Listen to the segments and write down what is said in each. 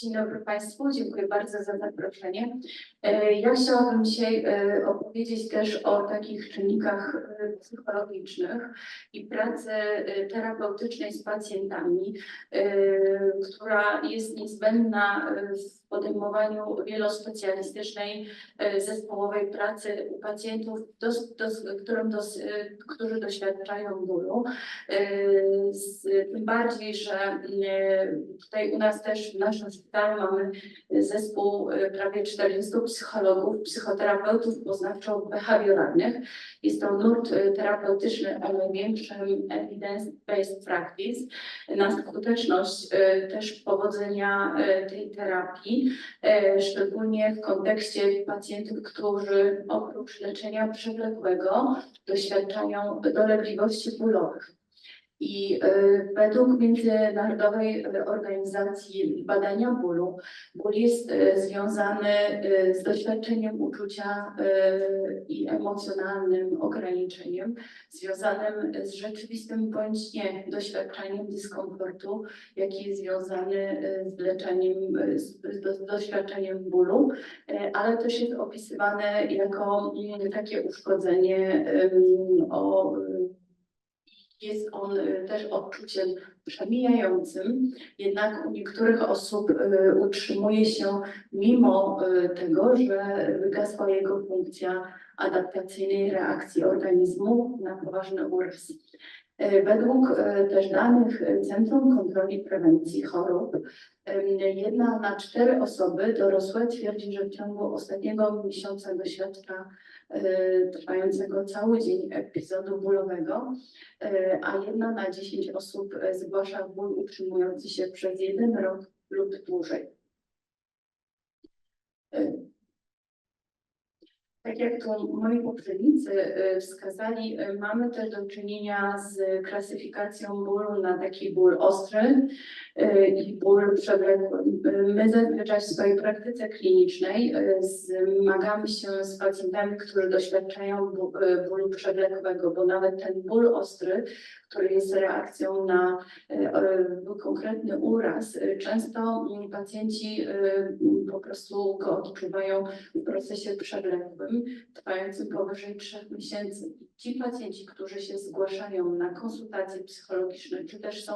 Dzień dobry Państwu, dziękuję bardzo za zaproszenie. E, Ja chciałabym dzisiaj e, opowiedzieć też o takich czynnikach e, psychologicznych i pracy terapeutycznej z pacjentami, która jest niezbędna w podejmowaniu wielospecjalistycznej zespołowej pracy u pacjentów, dos, dos, którym którzy doświadczają bólu. Z- Tym bardziej, że e, tutaj u nas też w naszym szpitalu mamy zespół e, prawie 40 psychologów, psychoterapeutów poznawczo-behawioralnych. Jest to nurt e, terapeutyczny o największym evidence-based practice na skuteczność też powodzenia tej terapii, szczególnie w kontekście pacjentów, którzy oprócz leczenia przewlekłego doświadczają dolegliwości bólowych. I e, według Międzynarodowej Organizacji Badania Bólu, ból jest e, związany e, z doświadczeniem uczucia i emocjonalnym ograniczeniem, związanym z rzeczywistym bądź nie doświadczeniem dyskomfortu, jaki jest związany z leczeniem, z, z do- doświadczeniem bólu, ale też jest opisywane jako mm, takie uszkodzenie o jest on y, też odczuciem przemijającym, jednak u niektórych osób y, utrzymuje się mimo y, tego, że wygasła jego funkcja adaptacyjnej reakcji organizmu na poważny uraz. Według też danych Centrum Kontroli i Prewencji Chorób, jedna na cztery osoby dorosłe twierdzi, że w ciągu ostatniego miesiąca doświadcza trwającego cały dzień epizodu bólowego, y, a jedna na dziesięć osób y, zgłasza ból utrzymujący się przez jeden rok lub dłużej. Tak jak tu moi poprzednicy wskazali, mamy też do czynienia z klasyfikacją bólu na taki ból ostry i ból przewlekły. My zazwyczaj w swojej praktyce klinicznej y, zmagamy się z pacjentami, którzy doświadczają y, bólu przewlekłego, bo nawet ten ból ostry, który jest reakcją na konkretny uraz, często pacjenci po prostu go odczuwają w procesie przewlekłym, trwającym powyżej trzech miesięcy. Ci pacjenci, którzy się zgłaszają na konsultacje psychologiczne, czy też są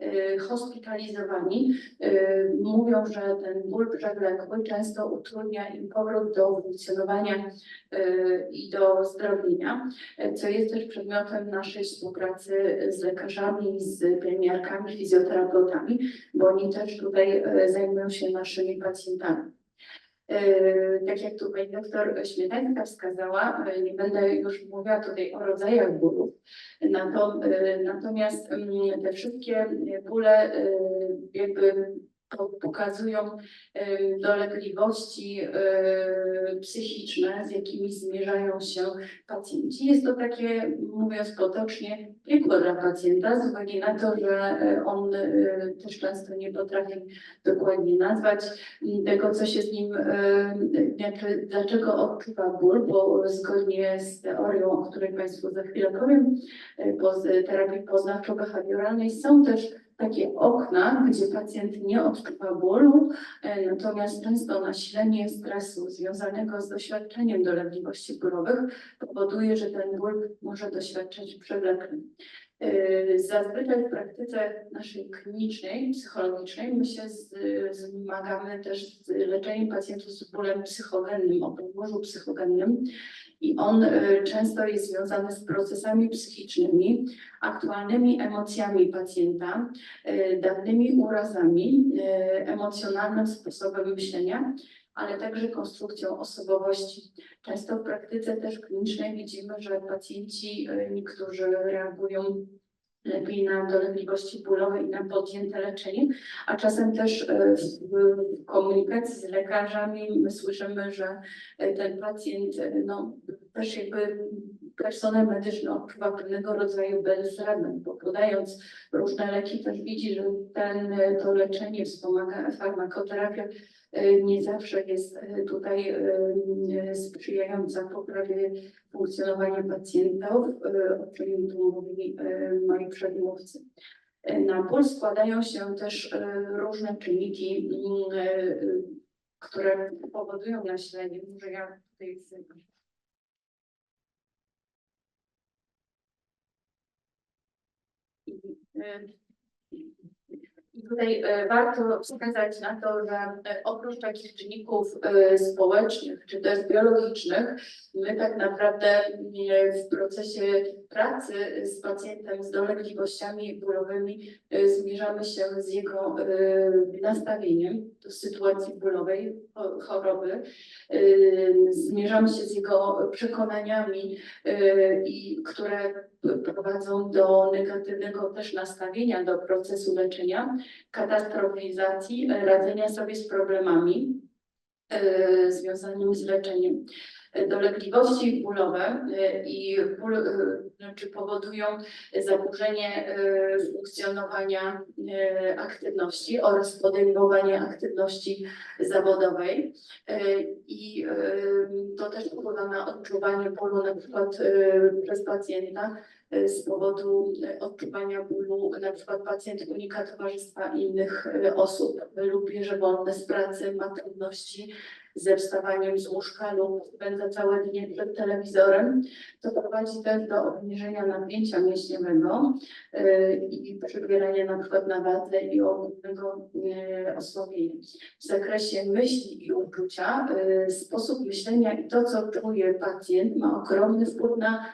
y, hospitalizowani, y, mówią, że ten ból przewlekły często utrudnia im powrót do funkcjonowania y, i do zdrowienia, co jest też przedmiotem naszej współpracy z lekarzami, z pielęgniarkami, fizjoterapeutami, bo oni też tutaj y, zajmują się naszymi pacjentami. Yy, Tak jak tu pani doktor Śmietańska wskazała, yy, nie będę już mówiła tutaj o rodzajach bólów. Yy, Natomiast mm, te wszystkie bóle jakby pokazują dolegliwości psychiczne, z jakimi zmierzają się pacjenci. Jest to takie, mówiąc potocznie, piekło dla pacjenta z uwagi na to, że on też często nie potrafi dokładnie nazwać tego, co się z nim, dlaczego odczuwa ból, bo zgodnie z teorią, o której Państwu za chwilę powiem, e, poz, terapii poznawczo-behawioralnej są też takie okna, gdzie pacjent nie odczuwa bólu, e, natomiast często nasilenie stresu związanego z doświadczeniem dolegliwości bólowych powoduje, że ten ból może doświadczać przewlekle. Yy, Zazwyczaj w praktyce naszej klinicznej, psychologicznej my się z, zmagamy też z leczeniem pacjentów z bólem psychogennym, o podłożu psychogennym i on y, często jest związany z procesami psychicznymi, aktualnymi emocjami pacjenta, y, dawnymi urazami, y, emocjonalnym sposobem myślenia, ale także konstrukcją osobowości. Często w praktyce też klinicznej widzimy, że pacjenci, y, niektórzy reagują lepiej na dolegliwości bólowe i na podjęte leczenie, a czasem też y, w komunikacji z lekarzami my słyszymy, że y, ten pacjent y, no, też jakby personel medyczny odczuwa pewnego rodzaju bezradność, bo podając różne leki też widzi, że ten, to leczenie wspomaga farmakoterapia y, nie zawsze jest y, tutaj y, sprzyjająca poprawie funkcjonowania pacjentów, o czym tu mówili moi przedmówcy. E, Na ból składają się też e, różne czynniki, mm, e, e, które powodują nasilenie. Może ja tutaj I, tutaj e, warto wskazać na to, że e, oprócz takich czynników e, społecznych czy też biologicznych, my tak naprawdę w procesie pracy z pacjentem z dolegliwościami bólowymi zmierzamy się z jego nastawieniem do sytuacji bólowej, cho- choroby, zmierzamy się z jego przekonaniami, które prowadzą do negatywnego też nastawienia do procesu leczenia, katastrofizacji, radzenia sobie z problemami e, związanymi z leczeniem. Dolegliwości bólowe e, i ból, znaczy powodują zaburzenie e, funkcjonowania aktywności oraz podejmowanie aktywności zawodowej. I to też wpływa na odczuwanie bólu na przykład przez pacjenta z powodu odczuwania bólu, na przykład pacjent unika towarzystwa innych osób lub bierze wolne z pracy, ma trudności ze wstawaniem z łóżka lub spędza całe dnie przed telewizorem. To prowadzi też do obniżenia napięcia mięśniowego e, i przybierania na przykład na wadze i ogólnego e, osłabienia. W zakresie myśli i uczucia e, sposób myślenia i to, co czuje pacjent ma ogromny wpływ na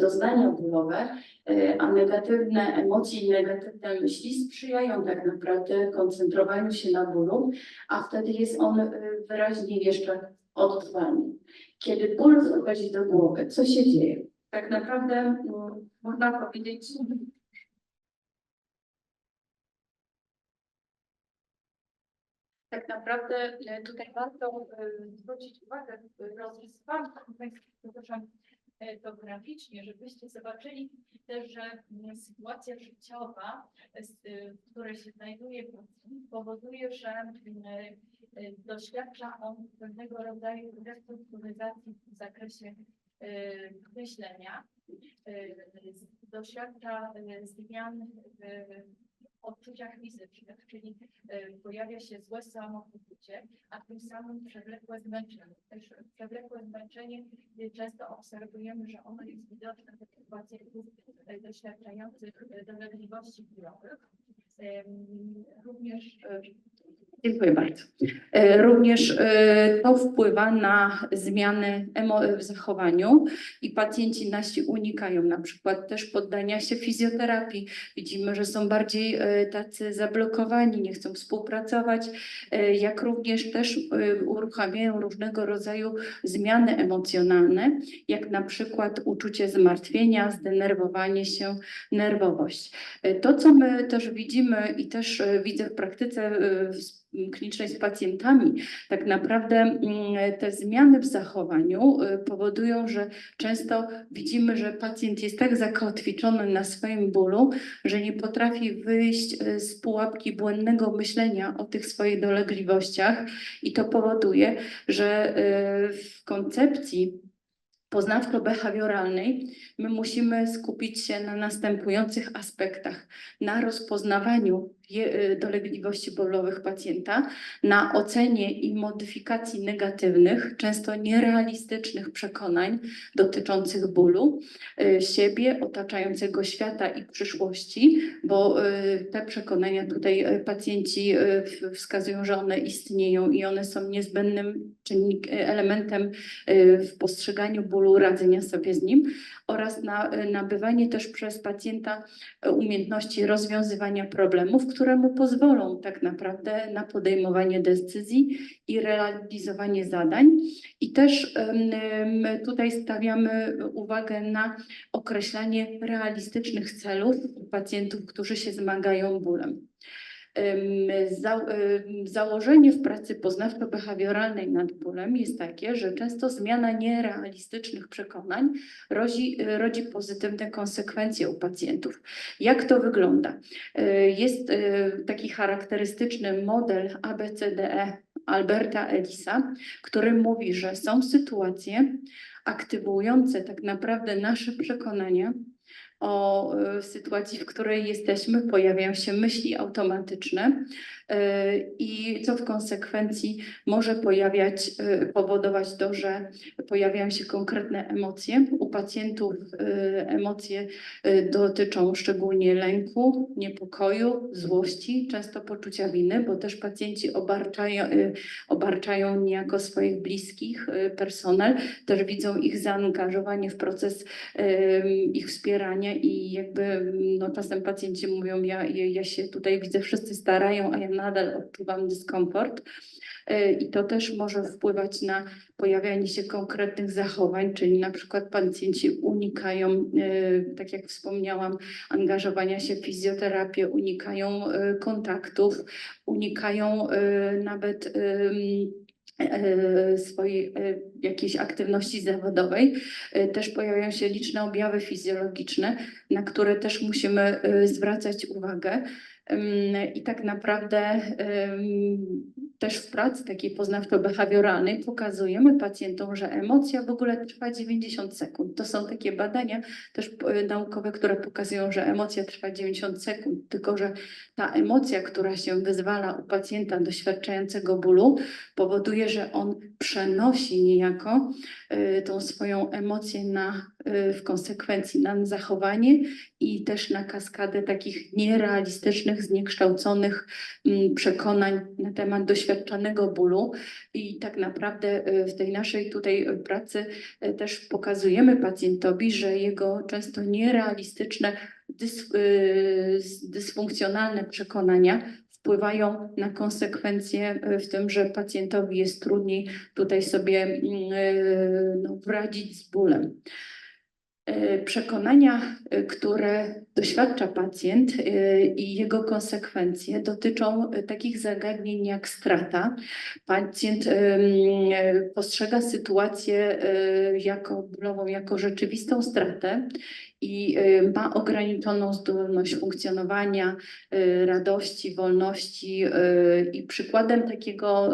doznania bólowe, e, a negatywne emocje i negatywne myśli sprzyjają tak naprawdę koncentrowaniu się na bólu, a wtedy jest on e, wyraźnie jeszcze odczuwalny. Kiedy ból wchodzi do głowy, co się dzieje? Tak naprawdę mm, można powiedzieć, tak naprawdę e, tutaj warto e, zwrócić uwagę w rozrysowaniu, przepraszam, e, to graficznie, żebyście zobaczyli też, że mm, sytuacja życiowa, e, e, w której się znajduje powoduje, że mm, e, doświadcza on pewnego rodzaju restrukturyzacji w zakresie e, myślenia, e, doświadcza e, zmian w odczuciach fizycznych, czyli e, pojawia się złe samopoczucie, a tym samym przewlekłe zmęczenie. Też przewlekłe zmęczenie y, często obserwujemy, że ono jest widoczne w pacjentów e, doświadczających e, dolegliwości. Em, Również e, Dziękuję bardzo. E, Również e, to wpływa na zmiany emo- w zachowaniu i pacjenci nasi unikają na przykład też poddania się fizjoterapii. Widzimy, że są bardziej e, tacy zablokowani, nie chcą współpracować, e, jak również też e, uruchamiają różnego rodzaju zmiany emocjonalne, jak na przykład uczucie zmartwienia, zdenerwowanie się, nerwowość. E, To, co my też widzimy i też e, widzę w praktyce e, klinicznej z pacjentami, tak naprawdę mm, te zmiany w zachowaniu y, powodują, że często widzimy, że pacjent jest tak zakotwiczony na swoim bólu, że nie potrafi wyjść y, z pułapki błędnego myślenia o tych swoich dolegliwościach i to powoduje, że y, w koncepcji poznawczo-behawioralnej my musimy skupić się na następujących aspektach. Na rozpoznawaniu dolegliwości bólowych pacjenta, na ocenie i modyfikacji negatywnych, często nierealistycznych przekonań dotyczących bólu, y, siebie, otaczającego świata i przyszłości, bo y, te przekonania tutaj y, pacjenci y, wskazują, że one istnieją i one są niezbędnym czynnik, y, elementem y, w postrzeganiu bólu, radzenia sobie z nim oraz na, y, nabywanie też przez pacjenta y, umiejętności rozwiązywania problemów, które mu pozwolą tak naprawdę na podejmowanie decyzji i realizowanie zadań. I też tutaj stawiamy uwagę na określanie realistycznych celów pacjentów, którzy się zmagają bólem. Założenie w pracy poznawczo-behawioralnej nad bólem jest takie, że często zmiana nierealistycznych przekonań rodzi, rodzi pozytywne konsekwencje u pacjentów. Jak to wygląda? E, Jest e, taki charakterystyczny model ABCDE Alberta Ellisa, który mówi, że są sytuacje aktywujące tak naprawdę nasze przekonania o e, sytuacji, w której jesteśmy, pojawiają się myśli automatyczne e, i co w konsekwencji może pojawiać, e, powodować to, że pojawiają się konkretne emocje. U pacjentów emocje dotyczą szczególnie lęku, niepokoju, złości, często poczucia winy, bo też pacjenci obarczają, obarczają niejako swoich bliskich, personel, też widzą ich zaangażowanie w proces ich wspierania i jakby no, czasem pacjenci mówią, ja, ja się tutaj widzę, wszyscy starają, a ja nadal odczuwam dyskomfort. E, I to też może wpływać na pojawianie się konkretnych zachowań, czyli na przykład pacjenci unikają, e, tak jak wspomniałam, angażowania się w fizjoterapię, unikają e, kontaktów, unikają nawet swojej e, jakiejś aktywności zawodowej. E, Też pojawiają się liczne objawy fizjologiczne, na które też musimy e, zwracać uwagę. I tak naprawdę też w pracy takiej poznawczo-behawioralnej pokazujemy pacjentom, że emocja w ogóle trwa 90 sekund. To są takie badania też e, naukowe, które pokazują, że emocja trwa 90 sekund, tylko że ta emocja, która się wyzwala u pacjenta doświadczającego bólu, powoduje, że on przenosi niejako e, tą swoją emocję na, w konsekwencji na zachowanie i też na kaskadę takich nierealistycznych, zniekształconych mm, przekonań na temat doświadczanego bólu. I tak naprawdę e, w tej naszej tutaj pracy e, też pokazujemy pacjentowi, że jego często nierealistyczne, z- dysfunkcjonalne przekonania wpływają na konsekwencje w tym, że pacjentowi jest trudniej tutaj sobie mm, no, poradzić z bólem. E, Przekonania, e, które doświadcza pacjent e, i jego konsekwencje dotyczą e, takich zagadnień jak strata. Pacjent postrzega sytuację e, jako bólową, jako rzeczywistą stratę i ma ograniczoną zdolność funkcjonowania, radości, wolności. I przykładem takiego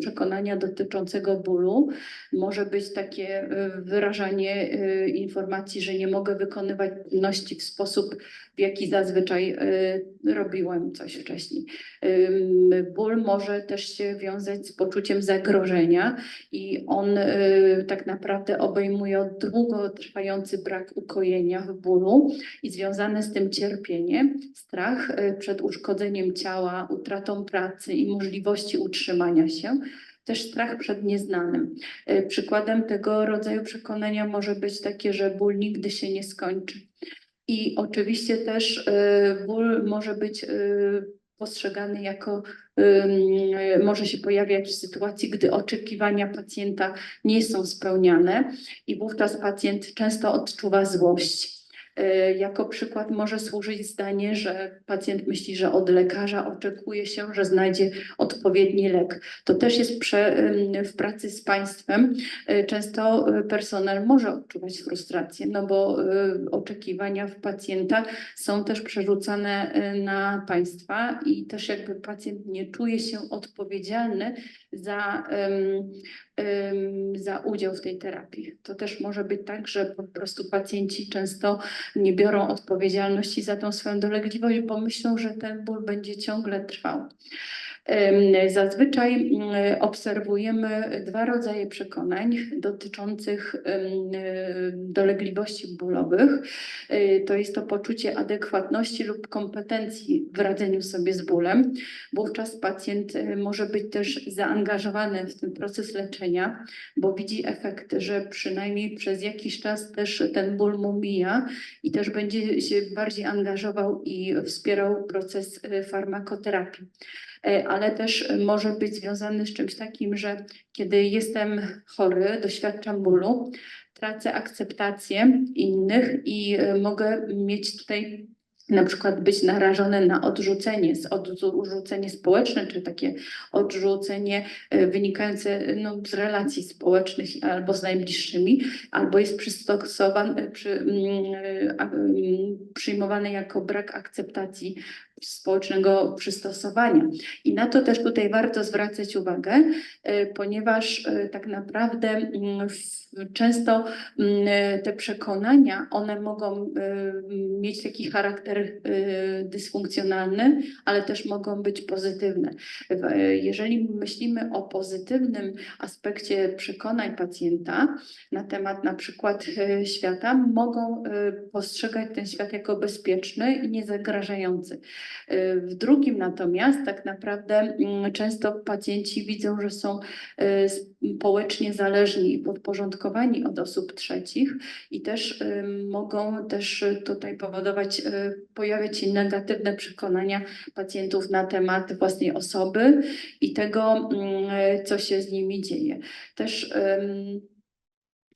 przekonania dotyczącego bólu może być takie wyrażanie informacji, że nie mogę wykonywać czynności w sposób, w jaki zazwyczaj e, robiłem coś wcześniej. Ból może też się wiązać z poczuciem zagrożenia i on e, tak naprawdę obejmuje długotrwający brak ukojenia w bólu i związane z tym cierpienie, strach e, przed uszkodzeniem ciała, utratą pracy i możliwości utrzymania się. Też strach przed nieznanym. Przykładem tego rodzaju przekonania może być takie, że ból nigdy się nie skończy. I oczywiście też e, ból może być e, postrzegany jako, może się pojawiać w sytuacji, gdy oczekiwania pacjenta nie są spełniane i wówczas pacjent często odczuwa złość. E, Jako przykład może służyć zdanie, że pacjent myśli, że od lekarza oczekuje się, że znajdzie odpowiedni lek. To też jest prze, w pracy z państwem. e, Często e, personel może odczuwać frustrację, no bo oczekiwania w pacjenta są też przerzucane na państwa i też jakby pacjent nie czuje się odpowiedzialny za, za udział w tej terapii. To też może być tak, że po prostu pacjenci często nie biorą odpowiedzialności za tą swoją dolegliwość, bo myślą, że ten ból będzie ciągle trwał. Zazwyczaj mm, obserwujemy dwa rodzaje przekonań dotyczących dolegliwości bólowych. E, To jest to poczucie adekwatności lub kompetencji w radzeniu sobie z bólem. Wówczas pacjent e, może być też zaangażowany w ten proces leczenia, bo widzi efekt, że przynajmniej przez jakiś czas też ten ból mu mija i też będzie się bardziej angażował i wspierał proces e, farmakoterapii. E, Ale też może być związany z czymś takim, że kiedy jestem chory, doświadczam bólu, tracę akceptację innych i e, mogę mieć tutaj na przykład być narażone na odrzucenie, odrzucenie społeczne, czy takie odrzucenie e, wynikające no, z relacji społecznych albo z najbliższymi, albo jest przystosowany, przy, mm, mm, przyjmowany jako brak akceptacji społecznego przystosowania. I na to też tutaj warto zwracać uwagę, e, ponieważ e, tak naprawdę mm, często mm, te przekonania, one mogą e, mieć taki charakter dysfunkcjonalny, ale też mogą być pozytywne. Jeżeli myślimy o pozytywnym aspekcie przekonań pacjenta na temat na przykład świata, mogą postrzegać ten świat jako bezpieczny i niezagrażający. E, W drugim natomiast tak naprawdę mm, często pacjenci widzą, że są e, społecznie zależni i podporządkowani od osób trzecich i też e, mogą też tutaj powodować, pojawiać się negatywne przekonania pacjentów na temat własnej osoby i tego, mm, co się z nimi dzieje. Też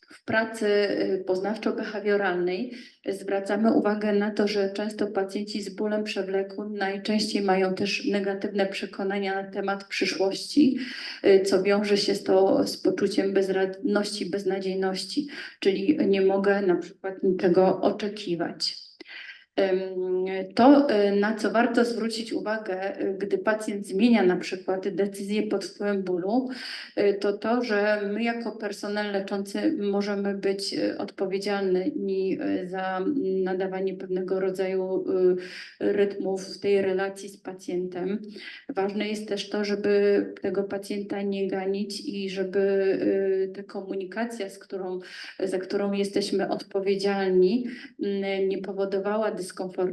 w pracy y, poznawczo-behawioralnej zwracamy uwagę na to, że często pacjenci z bólem przewlekłym najczęściej mają też negatywne przekonania na temat przyszłości, y, co wiąże się z, to, z poczuciem bezradności, beznadziejności, czyli nie mogę na przykład niczego oczekiwać. To, y, na co warto zwrócić uwagę, y, gdy pacjent zmienia na przykład decyzję pod wpływem bólu, y, to to, że my jako personel leczący możemy być odpowiedzialni za nadawanie pewnego rodzaju rytmów w tej relacji z pacjentem. Ważne jest też to, żeby tego pacjenta nie ganić i żeby ta komunikacja, z którą, za którą jesteśmy odpowiedzialni, nie powodowała dyskomfortu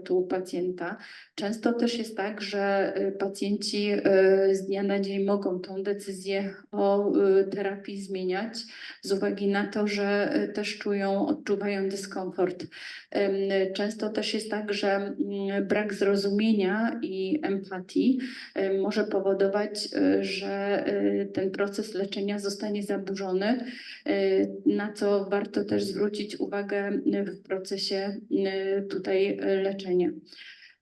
u pacjenta. Często też jest tak, że y, pacjenci y, z dnia na dzień mogą tą decyzję o y, terapii zmieniać z uwagi na to, że też czują, odczuwają dyskomfort. Często też jest tak, że mm, brak zrozumienia i empatii może powodować, że ten proces leczenia zostanie zaburzony, na co warto też zwrócić uwagę w procesie tutaj leczenia.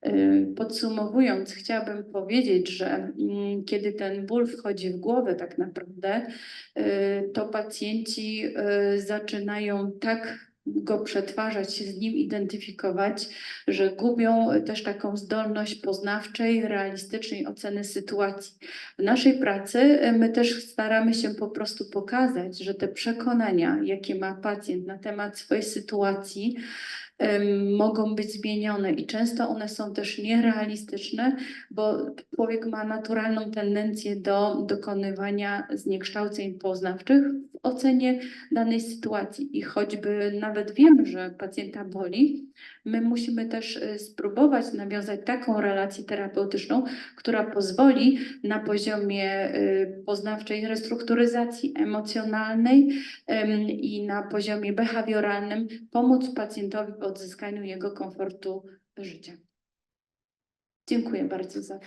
Y, Podsumowując, chciałabym powiedzieć, że mm, kiedy ten ból wchodzi w głowę, tak naprawdę, y, to pacjenci y, zaczynają tak go przetwarzać, się z nim identyfikować, że gubią też taką zdolność poznawczej, realistycznej oceny sytuacji. W naszej pracy my też staramy się po prostu pokazać, że te przekonania, jakie ma pacjent na temat swojej sytuacji, mogą być zmienione i często one są też nierealistyczne, bo człowiek ma naturalną tendencję do dokonywania zniekształceń poznawczych ocenie danej sytuacji. I choćby nawet wiemy, że pacjenta boli, my musimy też y, spróbować nawiązać taką relację terapeutyczną, która pozwoli na poziomie y, poznawczej restrukturyzacji emocjonalnej em, i na poziomie behawioralnym pomóc pacjentowi w odzyskaniu jego komfortu życia. Dziękuję bardzo za